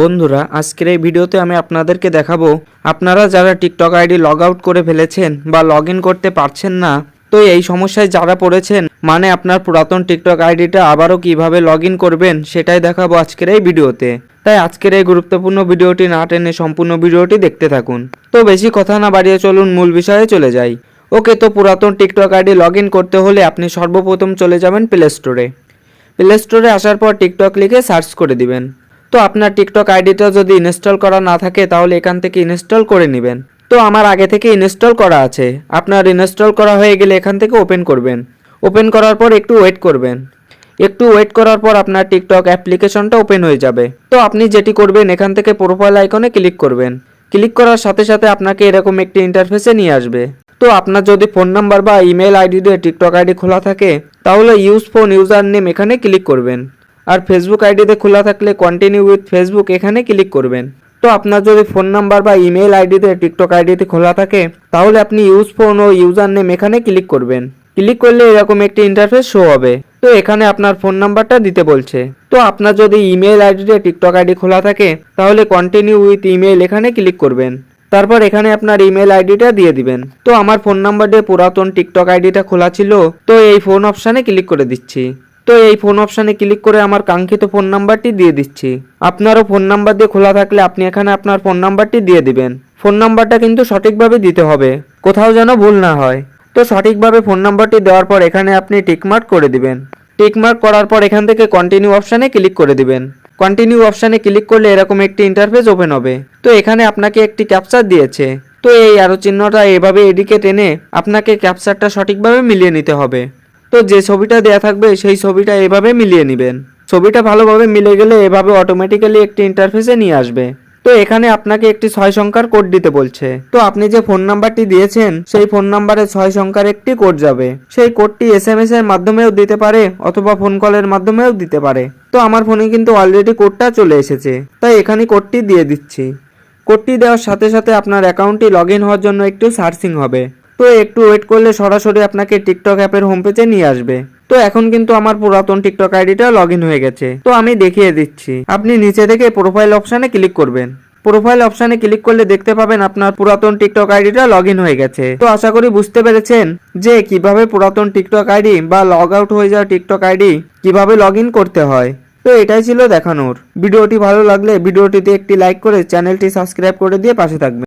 বন্ধুরা, আজকের এই ভিডিওতে আমি আপনাদেরকে দেখাবো, আপনারা যারা টিকটক আইডি লগ আউট করে ফেলেছেন বা লগ করতে পারছেন না, তো এই সমস্যায় যারা পড়েছেন মানে আপনার পুরাতন টিকটক আইডিটা আবারও কীভাবে লগ করবেন, সেটাই দেখাবো আজকের এই ভিডিওতে। তাই আজকের এই গুরুত্বপূর্ণ ভিডিওটি না টেনে সম্পূর্ণ ভিডিওটি দেখতে থাকুন। তো বেশি কথা না বাড়িয়ে চলুন, মূল বিষয়ে চলে যাই। ওকে, তো পুরাতন টিকটক আইডি লগ করতে হলে আপনি সর্বপ্রথম চলে যাবেন প্লে স্টোরে। প্লে স্টোরে আসার পর টিকটক লিখে সার্চ করে দিবেন। তো আপনার টিকটক আইডিটা যদি ইনস্টল করা না থাকে, তাহলে এখান থেকে ইনস্টল করে নেবেন। তো আমার আগে থেকে ইনস্টল করা আছে। আপনার ইনস্টল করা হয়ে গেলে এখান থেকে ওপেন করবেন। ওপেন করার পর একটু ওয়েট করবেন। একটু ওয়েট করার পর আপনার টিকটক অ্যাপ্লিকেশনটা ওপেন হয়ে যাবে। তো আপনি যেটি করবেন, এখান থেকে প্রোফাইল আইকনে ক্লিক করবেন। ক্লিক করার সাথে সাথে আপনাকে এরকম একটি ইন্টারফেসে নিয়ে আসবে। তো আপনার যদি ফোন নাম্বার বা ইমেল আইডি দিয়ে টিকটক আইডি খোলা থাকে, তাহলে ইউজ ফোন ইউজার নেম এখানে ক্লিক করবেন। আর ফেসবুক আইডিতে খোলা থাকলে কন্টিনিউ উইথ ফেসবুক এখানে ক্লিক করবেন। তো আপনার যদি ফোন নাম্বার বা ইমেল আইডিতে টিকটক আইডিতে খোলা থাকে, তাহলে আপনি ইউজ ফোন ও ইউজার নেম এখানে ক্লিক করবেন। ক্লিক করলে এরকম একটি ইন্টারফেস শো হবে। তো এখানে আপনার ফোন নাম্বারটা দিতে বলছে। তো আপনার যদি ইমেল আইডিতে টিকটক আইডি খোলা থাকে, তাহলে কন্টিনিউ উইথ ইমেল এখানে ক্লিক করবেন। তারপর এখানে আপনার ইমেল আইডিটা দিয়ে দিবেন। তো আমার ফোন নাম্বার দিয়ে পুরাতন টিকটক আইডিটা খোলা ছিল, তো এই ফোন অপশানে ক্লিক করে দিচ্ছি। তো এই ফোন অপশানে ক্লিক করে আমার কাঙ্ক্ষিত ফোন নাম্বারটি দিয়ে দিচ্ছি। আপনারও ফোন নাম্বার দিয়ে খোলা থাকলে আপনি এখানে আপনার ফোন নাম্বারটি দিয়ে দিবেন। ফোন নাম্বারটা কিন্তু সঠিকভাবে দিতে হবে, কোথাও যেন ভুল না হয়। তো সঠিকভাবে ফোন নাম্বারটি দেওয়ার পর এখানে আপনি টিকমার্ক করে দিবেন। টিকমার্ক করার পর এখান থেকে কন্টিনিউ অপশানে ক্লিক করে দিবেন। কন্টিনিউ অপশানে ক্লিক করলে এরকম একটি ইন্টারফেস ওপেন হবে। তো এখানে আপনাকে একটি ক্যাপচার দিয়েছে। তো এই আরও চিহ্নটা এভাবে এদিকে টেনে আপনাকে ক্যাপচারটা সঠিকভাবে মিলিয়ে নিতে হবে। তো যে ছবিটা দেয়া থাকবে, সেই ছবিটা এভাবে মিলিয়ে নেবেন। ছবিটা ভালোভাবে মিলে গেলে এভাবে অটোমেটিক্যালি একটি ইন্টারফেসে নিয়ে আসবে। তো এখানে আপনাকে একটি ছয় সংখ্যার কোড দিতে বলছে। তো আপনি যে ফোন নাম্বারটি দিয়েছেন, সেই ফোন নাম্বারে ছয় সংখ্যার একটি কোড যাবে। সেই কোডটি এস এম এস এর মাধ্যমেও দিতে পারে, অথবা ফোন কলের মাধ্যমেও দিতে পারে। তো আমার ফোনে কিন্তু অলরেডি কোডটা চলে এসেছে। তাই এখানে কোডটি দিয়ে দিচ্ছি। কোডটি দেওয়ার সাথে সাথে আপনার অ্যাকাউন্টটি লগ ইন হওয়ার জন্য একটু সার্চিং হবে। তো একটু ওয়েট করলে সরাসরি আপনাকে টিকটক অ্যাপের হোম পেজে নিয়ে আসবে। তো এখন কিন্তু আমার পুরাতন টিকটক আইডিটা লগ হয়ে গেছে। তো আমি দেখিয়ে দিচ্ছি। আপনি নিচে থেকে প্রোফাইল অপশানে ক্লিক করবেন। প্রোফাইল অপশানে ক্লিক করলে দেখতে পাবেন আপনার পুরাতন টিকটক আইডিটা লগ হয়ে গেছে। তো আশা করি বুঝতে পেরেছেন যে কীভাবে পুরাতন টিকটক আইডি বা লগ আউট হয়ে যাওয়া টিকটক আইডি কীভাবে লগ করতে হয়। তো এটাই ছিল দেখানোর। ভিডিওটি ভালো লাগলে ভিডিওটিতে একটি লাইক করে চ্যানেলটি সাবস্ক্রাইব করে দিয়ে পাশে থাকবেন।